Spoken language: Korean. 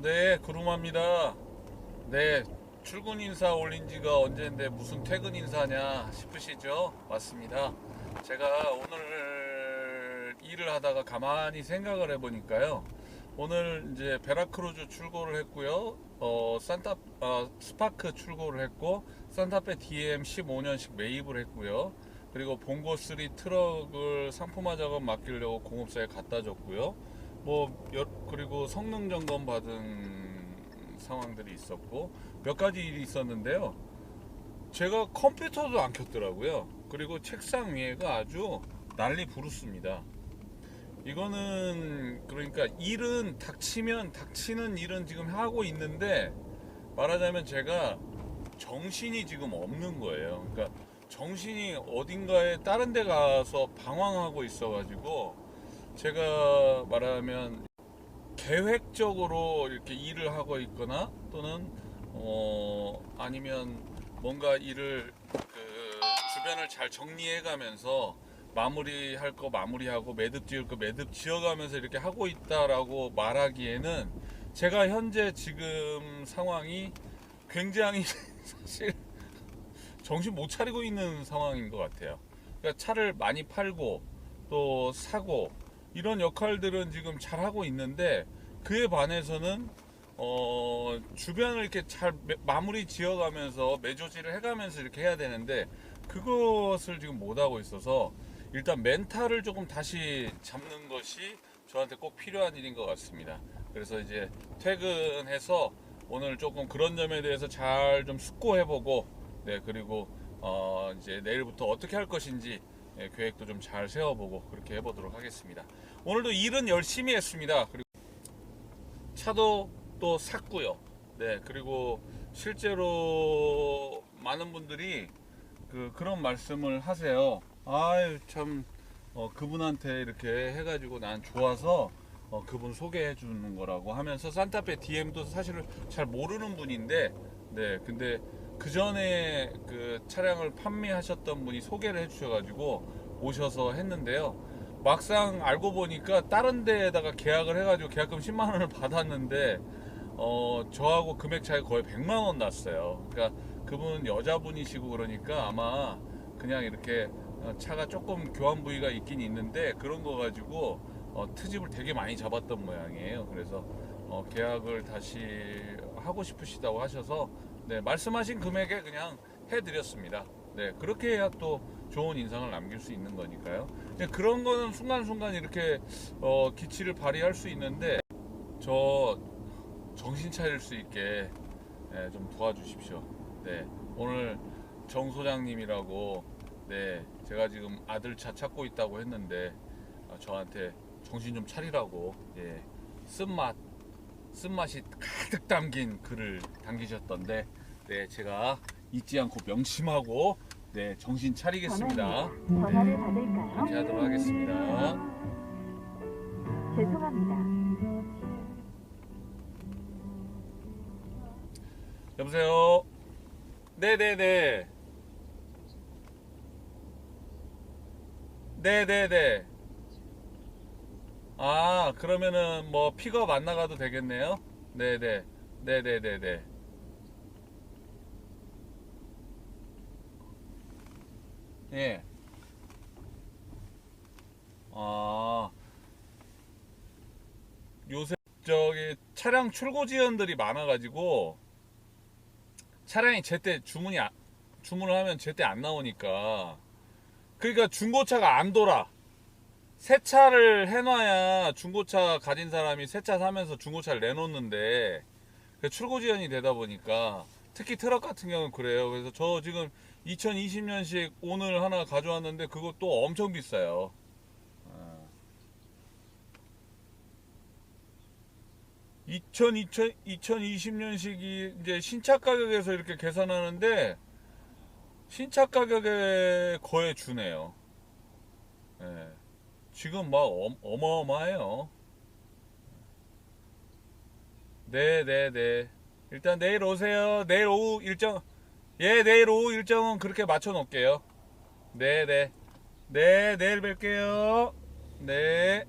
네, 구름합니다. 네, 출근 인사 올린 지가 언제인데 무슨 퇴근 인사냐 싶으시죠? 맞습니다. 제가 오늘 일을 하다가 가만히 생각을 해보니까요. 오늘 이제 베라크루즈 출고를 했고요. 어, 산타, 아, 스파크 출고를 했고, 산타페 DM 15년식 매입을 했고요. 그리고 봉고 3 트럭을 상품화 작업 맡기려고 공업사에 갖다 줬고요. 뭐 여- 그리고 성능 점검 받은 상황들이 있었고 몇 가지 일이 있었는데요. 제가 컴퓨터도 안 켰더라고요. 그리고 책상 위에가 아주 난리 부르습니다. 이거는 그러니까 일은 닥치면 닥치는 일은 지금 하고 있는데 말하자면 제가 정신이 지금 없는 거예요. 그러니까 정신이 어딘가에 다른 데 가서 방황하고 있어 가지고 제가 말하면 계획적으로 이렇게 일을 하고 있거나 또는 어 아니면 뭔가 일을 그 주변을 잘 정리해 가면서 마무리할 거 마무리하고 매듭 지을 거 매듭 지어가면서 이렇게 하고 있다라고 말하기에는 제가 현재 지금 상황이 굉장히 사실 정신 못 차리고 있는 상황인 것 같아요. 그러니까 차를 많이 팔고 또 사고 이런 역할들은 지금 잘 하고 있는데 그에 반해서는 어 주변을 이렇게 잘 매- 마무리 지어가면서 매조지를 해가면서 이렇게 해야 되는데 그것을 지금 못 하고 있어서 일단 멘탈을 조금 다시 잡는 것이 저한테 꼭 필요한 일인 것 같습니다. 그래서 이제 퇴근해서 오늘 조금 그런 점에 대해서 잘 좀 숙고해보고 네 그리고 어 이제 내일부터 어떻게 할 것인지 예, 계획도 좀 잘 세워보고 그렇게 해보도록 하겠습니다. 오늘도 일은 열심히 했습니다. 그리고 차도 또 샀고요. 네 그리고 실제로 많은 분들이 그 그런 말씀을 하세요. 아유 참 어, 그분한테 이렇게 해가지고 난 좋아서 어, 그분 소개해 주는 거라고 하면서 산타페 DM도 사실은 잘 모르는 분인데 네 근데 그 전에 그 차량을 판매하셨던 분이 소개를 해주셔가지고 오셔서 했는데요 막상 알고 보니까 다른 데에다가 계약을 해가지고 계약금 10만 원을 받았는데 어 저하고 금액 차이 거의 100만 원 났어요 그러니까 그분 여자분이시고 그러니까 아마 그냥 이렇게 어, 차가 조금 교환 부위가 있긴 있는데 그런 거 가지고 어, 트집을 되게 많이 잡았던 모양이에요. 그래서 어, 계약을 다시 하고 싶으시다고 하셔서 네, 말씀하신 금액에 그냥 해드렸습니다. 네, 그렇게 해야 또 좋은 인상을 남길 수 있는 거니까요. 네, 그런 거는 순간순간 이렇게 어, 기치를 발휘할 수 있는데 저 정신 차릴 수 있게 네, 좀 도와주십시오. 네, 오늘 정 소장님이라고 네, 제가 지금 아들 차 찾고 있다고 했는데 아, 저한테 정신 좀 차리라고 예, 쓴맛 쓴맛이 가득 담긴 글을 남기셨던데 네, 제가 잊지 않고 명심하고 네, 정신 차리겠습니다. 전화를 네, 받을까요? 하도록 하겠습니다. 죄송합니다. 여보세요. 네네네. 네네네. 아 그러면은 뭐 픽업 안 나가도 되겠네요. 네네. 네네네네. 예. 아 요새 저기 차량 출고 지연들이 많아가지고 차량이 제때 주문이 아- 주문을 하면 제때 안 나오니까 그러니까 중고차가 안 돌아 새 차를 해놔야 중고차 가진 사람이 새 차 사면서 중고차를 내놓는데 그 출고 지연이 되다 보니까 특히 트럭 같은 경우는 그래요 그래서 저 지금 2020년식 오늘 하나 가져왔는데 그것도 엄청 비싸요 어. 2000, 2000, 2020년식이 이제 신차 가격에서 이렇게 계산하는데 신차 가격에 거의 주네요. 예. 지금 막 어, 어마어마해요. 네, 네, 네. 일단 내일 오세요. 내일 오후 일정, 예, 내일 오후 일정은 그렇게 맞춰 놓을게요. 네, 네. 네, 내일 뵐게요. 네.